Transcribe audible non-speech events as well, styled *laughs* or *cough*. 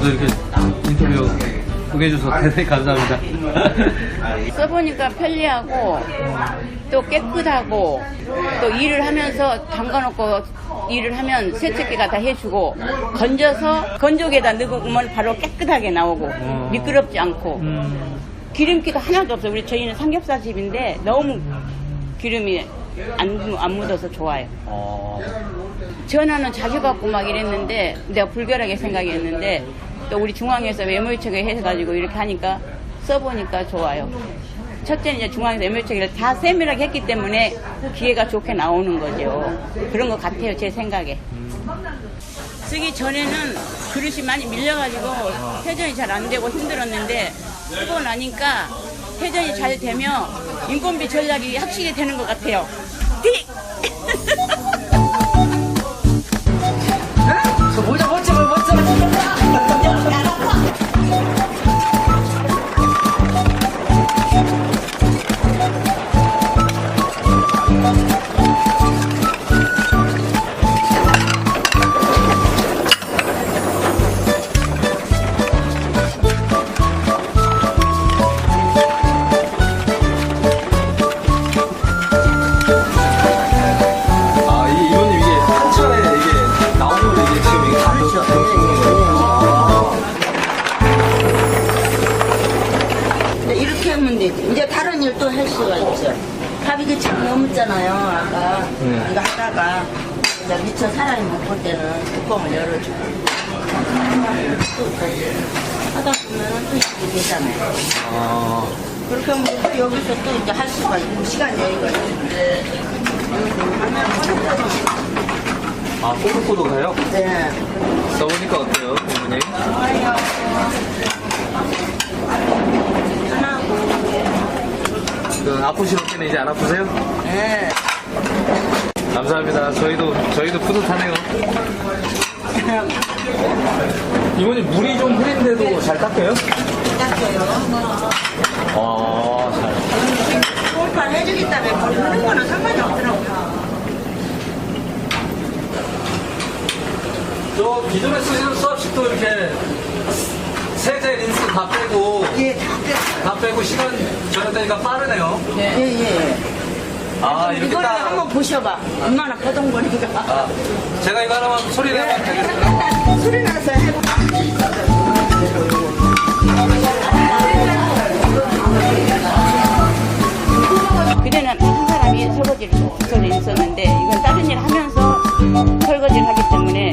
오늘 이렇게 인터뷰 응해줘서 대단히 *laughs* 감사합니다. *laughs* 써보니까 편리하고 또 깨끗하고 또 일을 하면서 담가놓고 일을 하면 세척기가 다 해주고 건져서 건조기에다 넣으면 바로 깨끗하게 나오고 어. 미끄럽지 않고 음, 기름기가 하나도 없어요. 우리 저희는 삼겹살 집인데 너무 기름이 안, 묻- 안 묻어서 좋아요. 어, 전화는 자주 받고 막 이랬는데 내가 불결하게 생각했는데 또 우리 중앙에서 외모유착을 해가지고 이렇게 하니까 써보니까 좋아요. 첫째는 이제 중앙에서 외모유착을 다 세밀하게 했기 때문에 기회가 좋게 나오는 거죠. 그런 것 같아요, 제 생각에. 쓰기 전에는 그릇이 많이 밀려가지고 회전이 잘 안 되고 힘들었는데 쓰고 나니까 회전이 잘 되면 인건비 전략이 확실히 되는 것 같아요. 띡! *laughs* 다른 일또할 수가 있죠. 밥 이게 참 넘었잖아요, 아까. 네. 이거 하다가. 이제 미처 사람이 못 볼 때는 뚜껑을 열어주고. 또 하다 보면은 또 이렇게 되잖아요. 아, 그렇게 하면 여기서 또 이제 할 수가 있고, 시간 여유가 있는데. 아, 꼬독꼬독해요? 네. 써보니까 어때요, 부모님? 그 때는 이제 안 아프세요? 네. 감사합니다. 저희도 저희도 뿌듯하네요. 이모님 물이 좀 흐린데도 잘 닦여요? 닦여요. 아, 잘. 꼴판 해주겠다며 모르는 거는 상관이 없더라고요. 저 기존에 쓰시는 수압식도 이렇게 다 빼고 예, 다다 빼고 시간 절약되니까 빠르네요. 예, 예. 아 이렇게 이거를 딱. 한번 보셔봐. 얼마나 거동거리가. 아, 제가 이거 하나만 소리 내면 되겠습니다. 소리 나서 해봐. 그때는 한 사람이 설거지를 설거지를 있었는데 이건 다른 일 하면서 설거지를 하기 때문에